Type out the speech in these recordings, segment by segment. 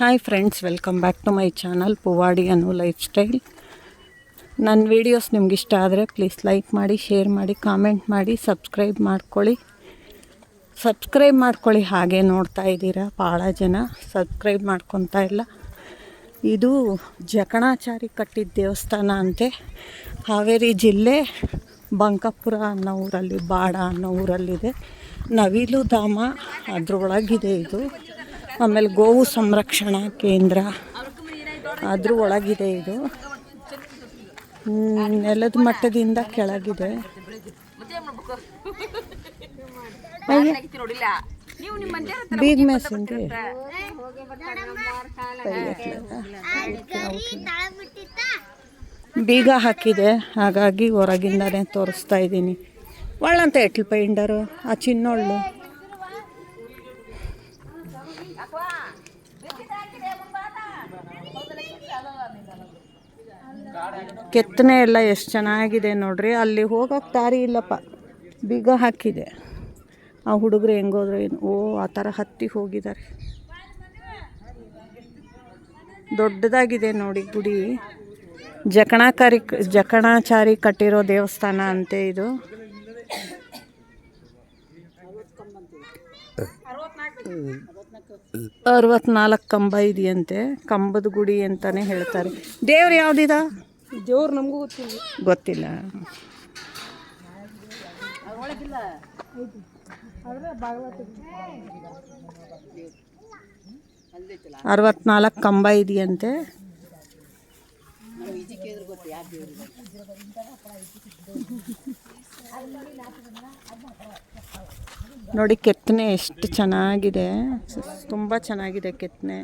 Hi friends welcome back to my channel ಪುವಾಡಿ ಅನ್ನೋ lifestyle ನನ್ನ videos ನಿಮ್ಗೆ ಇಷ್ಟ ಆದರೆ ಪ್ಲೀಸ್ ಲೈಕ್ ಮಾಡಿ ಶೇರ್ ಮಾಡಿ ಕಾಮೆಂಟ್ ಮಾಡಿ ಸಬ್ಸ್ಕ್ರೈಬ್ ಮಾಡ್ಕೊಳ್ಳಿ ಸಬ್ಸ್ಕ್ರೈಬ್ ಮಾಡ್ಕೊಳ್ಳಿ ಹಾಗೆ ನೋಡ್ತಾ ಇದ್ದೀರಾ ಭಾಳ ಜನ ಸಬ್ಸ್ಕ್ರೈಬ್ ಮಾಡ್ಕೊತಾ ಇಲ್ಲ ಇದು ಜಕಣಾಚಾರಿ ಕಟ್ಟಿದ ದೇವಸ್ಥಾನ ಅಂತೆ ಹಾವೇರಿ ಜಿಲ್ಲೆ ಬಂಕಾಪುರ ಅನ್ನೋ ಊರಲ್ಲಿ ಬಾಡ ಅನ್ನೋ ಊರಲ್ಲಿದೆ. ನವಿಲು ಧಾಮ ಅದರೊಳಗಿದೆ ಇದು. ಆಮೇಲೆ ಗೋವು ಸಂರಕ್ಷಣಾ ಕೇಂದ್ರ. ಅದ್ರ ಒಳಗಿದೆ ಇದು. ನೆಲದ ಮಟ್ಟದಿಂದ ಕೆಳಗಿದೆ. ಬೀಗ್ ಮೆಸ್ಸಿಂಗೆ ಬೀಗ ಹಾಕಿದೆ, ಹಾಗಾಗಿ ಹೊರಗಿಂದನೇ ತೋರಿಸ್ತಾ ಇದ್ದೀನಿ. ಒಳ್ಳಂತ ಎಟ್ಲ್ ಪೈಂಡರು, ಆ ಚಿನ್ನೊಳ್ಳು. ಕೆತ್ತನೆ ಎಲ್ಲ ಎಷ್ಟು ಚೆನ್ನಾಗಿದೆ ನೋಡ್ರಿ. ಅಲ್ಲಿ ಹೋಗೋಕೆ ದಾರಿ ಇಲ್ಲಪ್ಪ. ಬೀಗ ಹಾಕಿದೆ. ಆ ಹುಡುಗರು ಹೆಂಗೋದ್ರು ಏನು? ಓ, ಆ ಥರ ಹತ್ತಿ ಹೋಗಿದ್ದಾರೆ ದೊಡ್ಡದಾಗಿದೆ ನೋಡಿ ಗುಡಿ. ಜಕಣಾಕಾರಿ, ಜಕಣಾಚಾರಿ ಕಟ್ಟಿರೋ ದೇವಸ್ಥಾನ ಅಂತೆ ಇದು. ಅರವತ್ನಾಲ್ಕು ಕಂಬ ಇದೆಯಂತೆ ಕಂಬದ ಗುಡಿ ಅಂತಾನೆ ಹೇಳ್ತಾರೆ. ದೇವ್ರು ಯಾವ್ದಿದ? ದೇವ್ರು ನಮಗೂ ಗೊತ್ತಿಲ್ಲ. ಗೊತ್ತಿಲ್ಲ. ಅರವತ್ನಾಲ್ಕು ಕಂಬ ಇದೆಯಂತೆ ನೋಡಿ ಕೆತ್ತನೆ ಎಷ್ಟು ಚೆನ್ನಾಗಿದೆ. ತುಂಬ ಚೆನ್ನಾಗಿದೆ ಕೆತ್ತನೆ.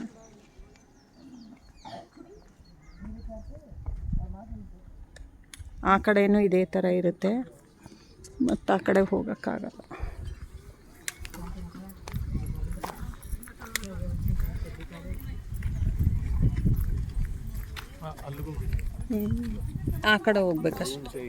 ಆ ಕಡೆಯೂ ಇದೇ ಥರ ಇರುತ್ತೆ. ಮತ್ತು ಆ ಕಡೆ ಹೋಗೋಕ್ಕಾಗಲ್ಲ. ಆ ಕಡೆ ಹೋಗ್ಬೇಕಷ್ಟೆ.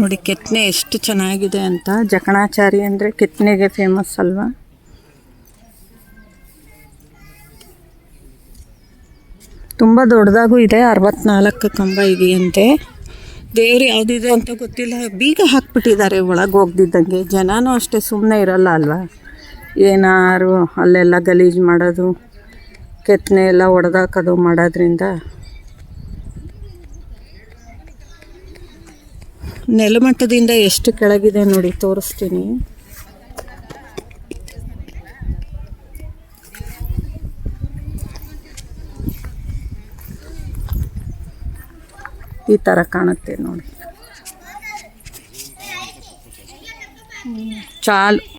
ನೋಡಿ, ಕೆತ್ತನೆ ಎಷ್ಟು ಚೆನ್ನಾಗಿದೆ ಅಂತ. ಜಕಣಾಚಾರಿ ಅಂದರೆ ಕೆತ್ತನೆಗೆ ಫೇಮಸ್ ಅಲ್ವಾ? ತುಂಬ ದೊಡ್ಡದಾಗೂ ಇದೆ, ಅರವತ್ನಾಲ್ಕು ಕಂಬ ಇದೆಯಂತೆ. ದೇವ್ರು ಯಾವುದಿದೆ ಅಂತ ಗೊತ್ತಿಲ್ಲ. ಬೀಗ ಹಾಕ್ಬಿಟ್ಟಿದ್ದಾರೆ ಒಳಗೆ ಹೋಗ್ದಿದ್ದಂಗೆ. ಜನನೂ ಅಷ್ಟೇ ಸುಮ್ಮನೆ ಇರಲ್ಲ ಅಲ್ವಾ? ಏನಾರು ಅಲ್ಲೆಲ್ಲ ಗಲೀಜು ಮಾಡೋದು, ಕೆತ್ತನೆ ಎಲ್ಲ ಒಡೆದಾಕೋದು ಮಾಡೋದ್ರಿಂದ. ನೆಲಮಟ್ಟದಿಂದ ಎಷ್ಟು ಕೆಳಗಿದೆ ನೋಡಿ ತೋರಿಸ್ತೀನಿ. ಈ ಥರ ಕಾಣುತ್ತೆ ನೋಡಿ. ಚಾಲು.